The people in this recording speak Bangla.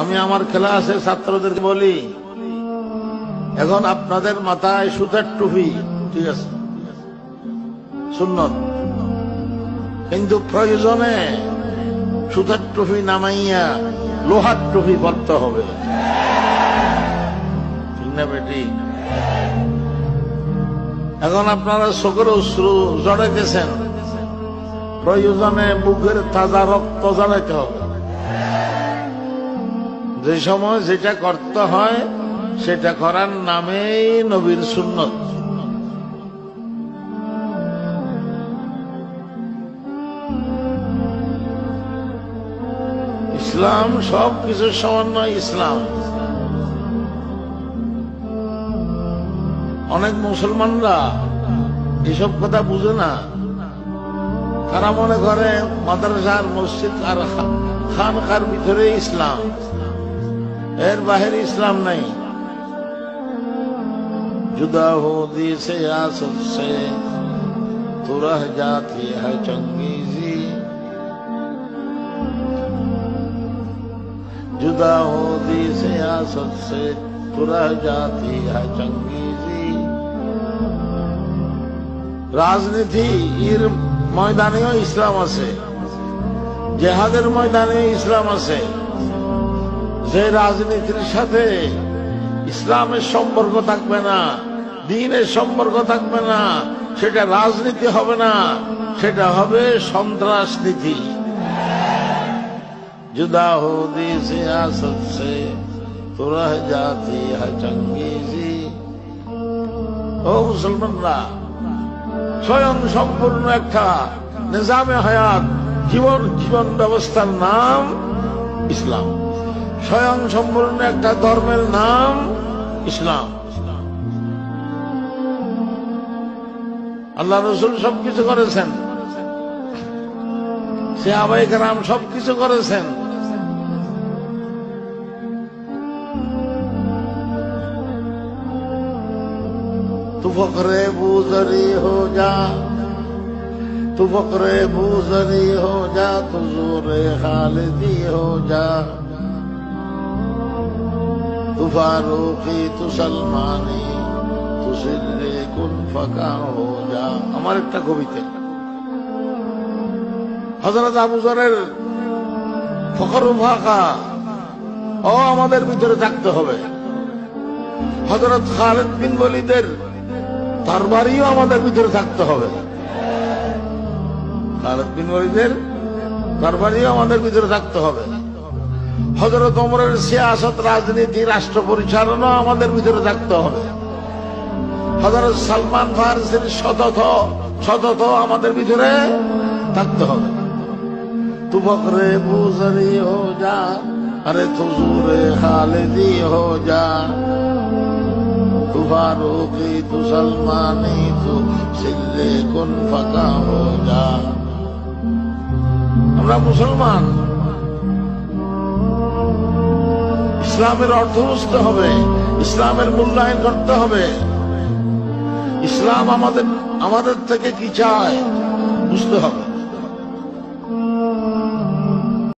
আমি আমার ক্লাসের ছাত্রদেরকে বলি, এখন আপনাদের মাথায় সুতার টুপি, ঠিক আছে? সুন্নত। কিন্তু প্রয়োজনে সুতার টুপি নামাইয়া লোহার টুপি পরতে হবে। ঠিক এখন আপনারা চোখের অশ্রু জড়াইতেছেন। প্রয়োজনে বুকের তাজা রক্ত জড়াইতে হবে। যে সময় যেটা করতে হয়, সেটা করার নামেই নবীর সুন্নত। ইসলাম সব কিছুর সমন্বয় ইসলাম। অনেক মুসলমানরা এসব কথা বুঝে না। তারা মনে করে মাদ্রাসার মসজিদ আর খানকার ভিতরে ইসলাম। এর বাহিরে ইসলাম নাই जुदा हो दी सियासत से तो रह जाती है चंगेजी जुदा हो दी सियासत से तो रह जाती है चंगेजी রাজনীতি এর ময়দানেও ইসলাম আছে জেহাদের ময়দানে ইসলাম আছে যে রাজনীতির সাথে ইসলামের সম্পর্ক থাকবে না দিনের সম্পর্ক থাকবে না সেটা রাজনীতি হবে না সেটা হবে সন্ত্রাসনীতি जुदा हो दी सियासत से तो रह जाती है चंगेजी ও মুসলমানরা স্বয়ং সম্পূর্ণ একটা নিজামে হায়াত জীবন জীবন ব্যবস্থার নাম ইসলাম স্বয়ং সম্পূর্ণ একটা ধর্মের নাম ইসলাম। আল্লাহ রসুল সবকিছু করেছেন। সে আবাইক রাম সবকিছু করেছেন। তু ফকরে বুজরি হো যা, তু ফকরে বুজরি হো যা, তু জোরে খালিদি হো যা। আমার একটা কবিতা। হজরত আবু জরের ফখর ফাঁকা। ও, আমাদের ভিতরে থাকতে হবে। হজরত খালেদ বিন বলিদের তরবারিও আমাদের ভিতরে থাকতে হবে। খালেদ বিন ওলিদের তরবারিও আমাদের ভিতরে থাকতে হবে। হজরত ওমরের সিয়াসত রাজনীতি, রাষ্ট্র পরিচালনা আমাদের ভিতরে থাকতে হবে। হজরত সালমান ফারসির সতত সতত আমাদের ভিতরে থাকতে হবে। তু বকরে বুজরি হো যা, আরে তুজুরে হো যা। তু সলমানি তু, সিল্লে হো যা। আমরা মুসলমান। ইসলামের অর্থ বুঝতে হবে, ইসলামের মূল্যায়ন করতে হবে। ইসলাম আমাদের আমাদের থেকে কি চায়, বুঝতে হবে।